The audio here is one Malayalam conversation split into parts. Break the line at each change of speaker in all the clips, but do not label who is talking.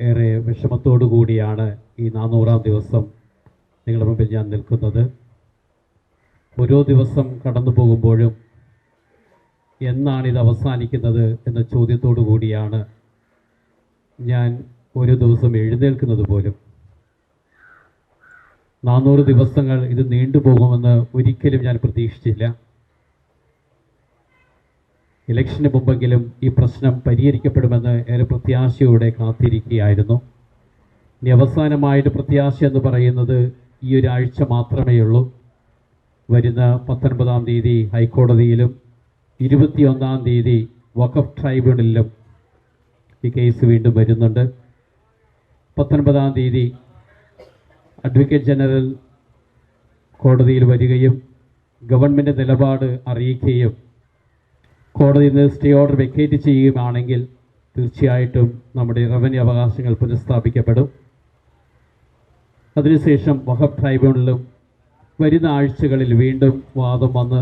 ഏറെ വിഷമത്തോടു കൂടിയാണ് ഈ നാനൂറാം ദിവസം നിങ്ങളുടെ മുമ്പിൽ ഞാൻ നിൽക്കുന്നത്. ഓരോ ദിവസം കടന്നു പോകുമ്പോഴും എന്നാണിത് അവസാനിക്കുന്നത് എന്ന ചോദ്യത്തോടു കൂടിയാണ് ഞാൻ ഒരു ദിവസം എഴുന്നേൽക്കുന്നത് പോലും. നാനൂറ് ദിവസങ്ങൾ ഇത് നീണ്ടുപോകുമെന്ന് ഒരിക്കലും ഞാൻ പ്രതീക്ഷിച്ചില്ല. ഇലക്ഷന് മുമ്പെങ്കിലും ഈ പ്രശ്നം പരിഹരിക്കപ്പെടുമെന്ന് ഏറെ പ്രത്യാശയോടെ കാത്തിരിക്കുകയായിരുന്നു. ഇനി അവസാനമായിട്ട് പ്രത്യാശ എന്ന് പറയുന്നത് ഈ ഒരാഴ്ച മാത്രമേ ഉള്ളൂ വരുന്ന പത്തൊൻപതാം തീയതി ഹൈക്കോടതിയിലും ഇരുപത്തിയൊന്നാം തീയതി വഖഫ് ട്രൈബ്യൂണലിലും ഈ കേസ് വീണ്ടും വരുന്നുണ്ട്. പത്തൊൻപതാം തീയതി അഡ്വക്കേറ്റ് ജനറൽ കോടതിയിൽ വരികയും ഗവൺമെന്റ് നിലപാട് അറിയിക്കുകയും കോടതിയിൽ നിന്ന് സ്റ്റേ ഓർഡർ വെക്കേറ്റ് ചെയ്യുകയാണെങ്കിൽ തീർച്ചയായിട്ടും നമ്മുടെ റവന്യൂ അവകാശങ്ങൾ പുനഃസ്ഥാപിക്കപ്പെടും. അതിനുശേഷം വഹബ് ട്രൈബ്യൂണലും വരുന്ന ആഴ്ചകളിൽ വീണ്ടും വാദം വന്ന്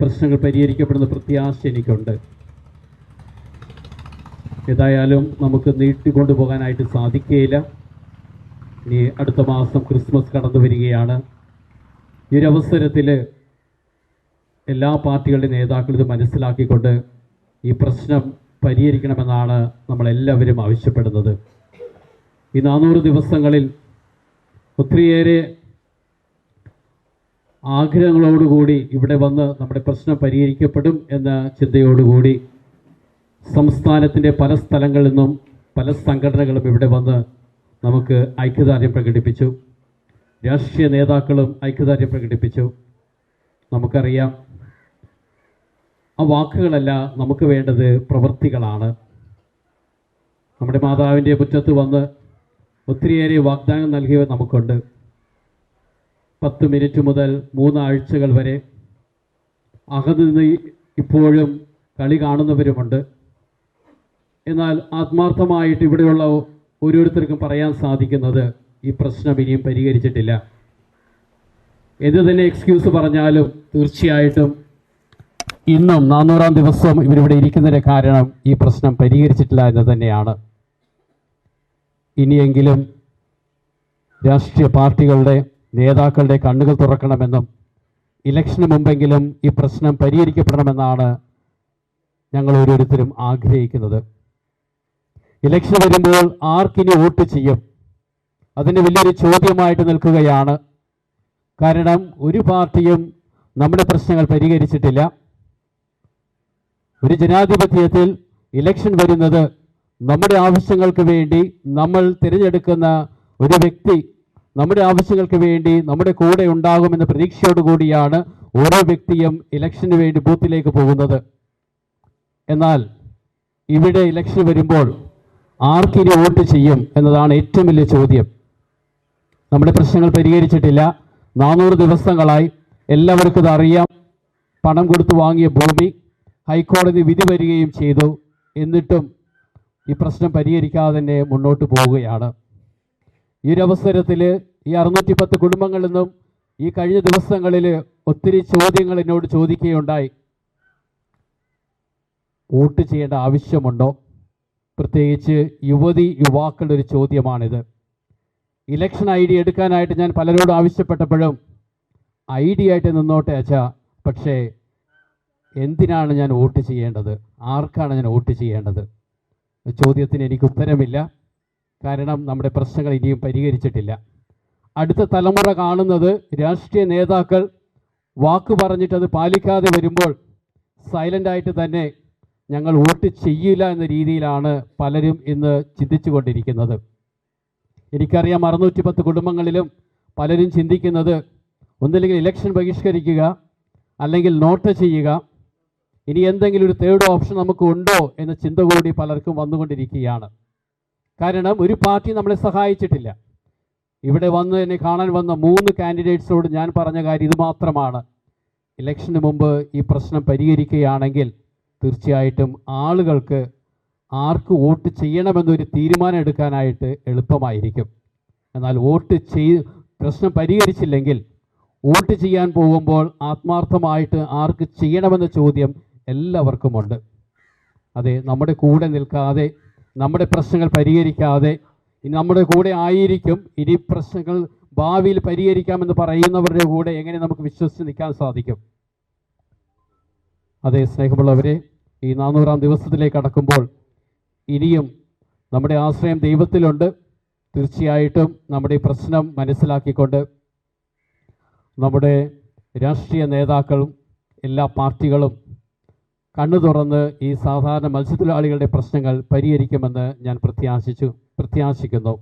പ്രശ്നങ്ങൾ പരിഹരിക്കപ്പെടുന്ന പ്രത്യാശ എനിക്കുണ്ട്. ഏതായാലും നമുക്ക് നീട്ടിക്കൊണ്ടു പോകാനായിട്ട് സാധിക്കുകയില്ല ഇനി അടുത്ത മാസം ക്രിസ്മസ് കടന്നു വരികയാണ്. ഈ ഒരു അവസരത്തിൽ എല്ലാ പാർട്ടികളുടെ നേതാക്കൾ ഇത് മനസ്സിലാക്കിക്കൊണ്ട് ഈ പ്രശ്നം പരിഹരിക്കണമെന്നാണ് നമ്മളെല്ലാവരും ആവശ്യപ്പെടുന്നത്. ഈ നാനൂറ് ദിവസങ്ങളിൽ ഒത്തിരിയേറെ ആഗ്രഹങ്ങളോടുകൂടി ഇവിടെ വന്ന് നമ്മുടെ പ്രശ്നം പരിഹരിക്കപ്പെടും എന്ന ചിന്തയോടുകൂടി സംസ്ഥാനത്തിന്റെ പല സ്ഥലങ്ങളിൽ നിന്നും പല സംഘടനകളും ഇവിടെ വന്ന് നമുക്ക് ഐക്യദാർഢ്യം പ്രകടിപ്പിച്ചു. രാഷ്ട്രീയ നേതാക്കളും ഐക്യദാർഢ്യം പ്രകടിപ്പിച്ചു. നമുക്കറിയാം ആ വാക്കുകളല്ല നമുക്ക് വേണ്ടത് പ്രവൃത്തികളാണ്. നമ്മുടെ മാതാവിന്റെ മുറ്റത്ത് വന്ന് ഒത്തിരിയേറെ വാഗ്ദാനം നൽകിയവ നമുക്കുണ്ട്. പത്ത് മിനിറ്റ് മുതൽ മൂന്നാഴ്ചകൾ വരെ അകന്നു ഇപ്പോഴും കളി കാണുന്നവരുമുണ്ട്. എന്നാൽ ആത്മാർത്ഥമായിട്ട് ഇവിടെയുള്ള ഓരോരുത്തർക്കും പറയാൻ സാധിക്കുന്നത് ഈ പ്രശ്നം ഇനിയും പരിഹരിച്ചിട്ടില്ല. എന്ത് തന്നെ എക്സ്ക്യൂസ് പറഞ്ഞാലും തീർച്ചയായിട്ടും ഇന്നും നാനൂറാം ദിവസം ഇവരിവിടെ ഇരിക്കുന്നതിന്റെ കാരണം ഈ പ്രശ്നം പരിഹരിച്ചിട്ടില്ല എന്ന് തന്നെയാണ്. ഇനിയെങ്കിലും രാഷ്ട്രീയ പാർട്ടികളുടെ നേതാക്കളുടെ കണ്ണുകൾ തുറക്കണമെന്നും ഇലക്ഷന് മുമ്പെങ്കിലും ഈ പ്രശ്നം പരിഹരിക്കപ്പെടണമെന്നാണ് ഞങ്ങൾ ഓരോരുത്തരും ആഗ്രഹിക്കുന്നത്. ഇലക്ഷൻ വരുമ്പോൾ ആർക്കിനി വോട്ട് ചെയ്യും? അതിന് വലിയൊരു ചോദ്യമായിട്ട് നിൽക്കുകയാണ്. കാരണം ഒരു പാർട്ടിയും നമ്മുടെ പ്രശ്നങ്ങൾ പരിഹരിച്ചിട്ടില്ല. ഒരു ജനാധിപത്യത്തിൽ ഇലക്ഷൻ വരുന്നത് നമ്മുടെ ആവശ്യങ്ങൾക്ക് വേണ്ടി നമ്മൾ തിരഞ്ഞെടുക്കുന്ന ഒരു വ്യക്തി നമ്മുടെ ആവശ്യങ്ങൾക്ക് വേണ്ടി നമ്മുടെ കൂടെ ഉണ്ടാകുമെന്ന പ്രതീക്ഷയോടുകൂടിയാണ് ഓരോ വ്യക്തിയും ഇലക്ഷന് വേണ്ടി ബൂത്തിലേക്ക് പോകുന്നത്. എന്നാൽ ഇവിടെ ഇലക്ഷൻ വരുമ്പോൾ ആർക്കിനി വോട്ട് ചെയ്യും എന്നതാണ് ഏറ്റവും വലിയ ചോദ്യം. നമ്മുടെ പ്രശ്നങ്ങൾ പരിഹരിച്ചിട്ടില്ല. നാനൂറ് ദിവസങ്ങളായി എല്ലാവർക്കും ഇത് അറിയാം. പണം കൊടുത്തു വാങ്ങിയ ഭൂമി ഹൈക്കോടതി വിധി വരികയും ചെയ്തു. എന്നിട്ടും ഈ പ്രശ്നം പരിഹരിക്കാതെ തന്നെ മുന്നോട്ട് പോവുകയാണ്. ഈ ഒരവസരത്തിൽ ഈ അറുന്നൂറ്റി പത്ത് കുടുംബങ്ങളിൽ നിന്നും ഈ കഴിഞ്ഞ ദിവസങ്ങളിൽ ഒത്തിരി ചോദ്യങ്ങൾ എന്നോട് ചോദിക്കുകയുണ്ടായി. വോട്ട് ചെയ്യേണ്ട ആവശ്യമുണ്ടോ? പ്രത്യേകിച്ച് യുവതി യുവാക്കളുടെ ഒരു ചോദ്യമാണിത്. ഇലക്ഷൻ ഐ ഡി എടുക്കാനായിട്ട് ഞാൻ പലരോടും ആവശ്യപ്പെട്ടപ്പോഴും ഐ ഡി ആയിട്ട് നിന്നോട്ടെ അച്ഛാ. പക്ഷേ എന്തിനാണ് ഞാൻ വോട്ട് ചെയ്യേണ്ടത്? ആർക്കാണ് ഞാൻ വോട്ട് ചെയ്യേണ്ടത്? ചോദ്യത്തിന് എനിക്ക് ഉത്തരമില്ല. കാരണം നമ്മുടെ പ്രശ്നങ്ങൾ ഇനിയും പരിഹരിച്ചിട്ടില്ല. അടുത്ത തലമുറ കാണുന്നത് രാഷ്ട്രീയ നേതാക്കൾ വാക്ക് പറഞ്ഞിട്ടത് പാലിക്കാതെ വരുമ്പോൾ സൈലന്റായിട്ട് തന്നെ ഞങ്ങൾ വോട്ട് ചെയ്യില്ല എന്ന രീതിയിലാണ് പലരും ഇന്ന് ചിന്തിച്ചു കൊണ്ടിരിക്കുന്നത് എനിക്കറിയാം അറുന്നൂറ്റി പത്ത് കുടുംബങ്ങളിലും പലരും ചിന്തിക്കുന്നത് ഒന്നില്ലെങ്കിൽ ഇലക്ഷൻ ബഹിഷ്കരിക്കുക അല്ലെങ്കിൽ നോട്ട് ചെയ്യുക ഇനി എന്തെങ്കിലും ഒരു തേർഡ് ഓപ്ഷൻ നമുക്ക് ഉണ്ടോ എന്ന ചിന്ത കൂടി പലർക്കും വന്നുകൊണ്ടിരിക്കുകയാണ്. കാരണം ഒരു പാർട്ടി നമ്മളെ സഹായിച്ചിട്ടില്ല. ഇവിടെ വന്ന് എന്നെ കാണാൻ വന്ന മൂന്ന് കാൻഡിഡേറ്റ്സോട് ഞാൻ പറഞ്ഞ കാര്യം ഇത് മാത്രമാണ്. ഇലക്ഷന് മുമ്പ് ഈ പ്രശ്നം പരിഹരിക്കുകയാണെങ്കിൽ തീർച്ചയായിട്ടും ആളുകൾക്ക് ആർക്ക് വോട്ട് ചെയ്യണമെന്നൊരു തീരുമാനം എടുക്കാനായിട്ട് എളുപ്പമായിരിക്കും. എന്നാൽ വോട്ട് ചെയ് പ്രശ്നം പരിഹരിച്ചില്ലെങ്കിൽ വോട്ട് ചെയ്യാൻ പോകുമ്പോൾ ആത്മാർത്ഥമായിട്ട് ആർക്ക് ചെയ്യണമെന്ന ചോദ്യം എല്ലാവർക്കുമുണ്ട് അതെ നമ്മുടെ കൂടെ നിൽക്കാതെ നമ്മുടെ പ്രശ്നങ്ങൾ പരിഹരിക്കാതെ ഇനി നമ്മുടെ കൂടെ ആയിരിക്കും ഇനി പ്രശ്നങ്ങൾ ഭാവിയിൽ പരിഹരിക്കാമെന്ന് പറയുന്നവരുടെ കൂടെ എങ്ങനെ നമുക്ക് വിശ്വസിച്ച് നിൽക്കാൻ സാധിക്കും? അതെ സ്നേഹമുള്ളവരെ ഈ നാനൂറാം ദിവസത്തിലേക്ക് കടക്കുമ്പോൾ ഇനിയും നമ്മുടെ ആശ്രയം ദൈവത്തിലുണ്ട്. തീർച്ചയായിട്ടും നമ്മുടെ ഈ പ്രശ്നം മനസ്സിലാക്കിക്കൊണ്ട് നമ്മുടെ രാഷ്ട്രീയ നേതാക്കളും എല്ലാ പാർട്ടികളും കണ്ണു തുറന്ന് ഈ സാധാരണ മത്സ്യത്തൊഴിലാളികളുടെ പ്രശ്നങ്ങൾ പരിഹരിക്കുമെന്ന് ഞാൻ പ്രത്യാശിച്ചു പ്രത്യാശിക്കുന്നു.